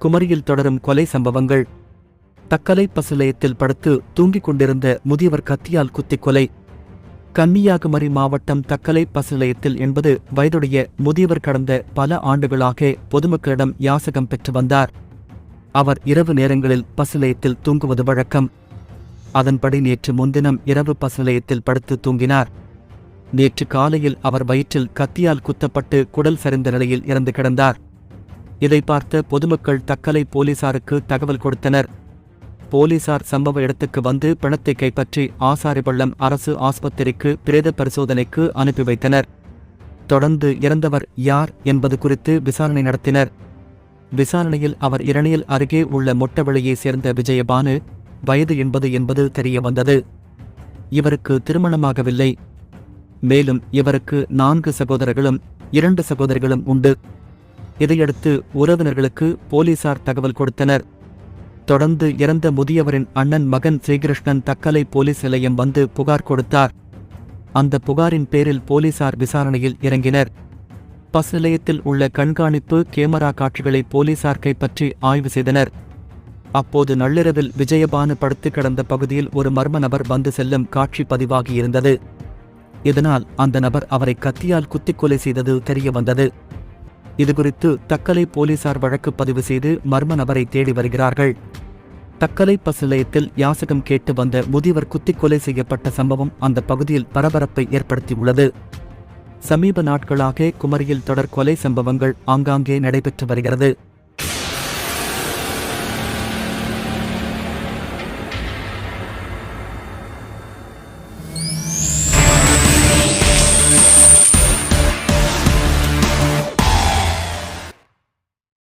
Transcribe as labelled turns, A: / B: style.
A: குமரியில் தொடரும் கொலை சம்பவங்கள். தக்கலை பசுலயத்தில் படுத்து தூங்கிக் கொண்டிருந்த முதியவர் கத்தியால் குத்திக் கொலை. கன்னியாகுமரி மாவட்டம் தக்கலை பசுலயத்தில் என்பது வயதுடைய முதியவர் கடந்த பல ஆண்டுகளாக பொதுமக்களிடம் யாசகம் பெற்று வந்தார். அவர் இரவு நேரங்களில் பசுலயத்தில் தூங்குவது வழக்கம். அதன்படி நேற்று முன்தினம் இரவு பசுலயத்தில் படுத்து தூங்கினார். நேற்று காலையில் அவர் வயிற்றில் கத்தியால் குத்தப்பட்டு குடல் சரிந்த நிலையில் இறந்து கிடந்தார். இதை பார்த்த பொதுமக்கள் தக்கலை போலீசாருக்கு தகவல் கொடுத்தனர். போலீசார் சம்பவ இடத்துக்கு வந்து பிணத்தை கைப்பற்றி ஆசாரிபள்ளம் அரசு ஆஸ்பத்திரிக்கு பிரேத பரிசோதனைக்கு அனுப்பி வைத்தனர். தொடர்ந்து இறந்தவர் யார் என்பது குறித்து விசாரணை நடத்தினர். விசாரணையில் அவர் இரணியல் அருகே உள்ள மொட்டவெளியைச் சேர்ந்த விஜயபானு வயது எண்பது என்பது தெரிய வந்தது இவருக்கு திருமணமாகவில்லை. மேலும் இவருக்கு நான்கு சகோதரர்களும் இரண்டு சகோதரிகளும் உண்டு. இதையடுத்து உறவினர்களுக்கு போலீசார் தகவல் கொடுத்தனர். தொடர்ந்து இறந்த முதியவரின் அண்ணன் மகன் ஸ்ரீகிருஷ்ணன் தக்கலை போலீஸ் நிலையம் வந்து புகார் கொடுத்தார். அந்த புகாரின் பேரில் போலீசார் விசாரணையில் இறங்கினர். பஸ் நிலையத்தில் உள்ள கண்காணிப்பு கேமரா காட்சிகளை போலீசார் கைப்பற்றி ஆய்வு செய்தனர். அப்போது நள்ளிரவில் விஜயபானு படுத்து கிடந்த பகுதியில் ஒரு மர்ம நபர் வந்து செல்லும் காட்சி பதிவாகியிருந்தது. இதனால் அந்த நபர் அவரை கத்தியால் குத்திக் கொலை செய்தது தெரிய வந்தது இதுகுறித்து தக்கலை போலீசார் வழக்கு பதிவு செய்து மர்ம நபரை தேடி வருகிறார்கள். தக்கலை பஸ் நிலையத்தில் யாசகம் கேட்டு வந்த முதியவர் குத்திக் கொலை செய்யப்பட்ட சம்பவம் அந்த பகுதியில் பரபரப்பை ஏற்படுத்தியுள்ளது. சமீப நாட்களாக குமரியில் தொடர் கொலை சம்பவங்கள் ஆங்காங்கே நடைபெற்று வருகிறது.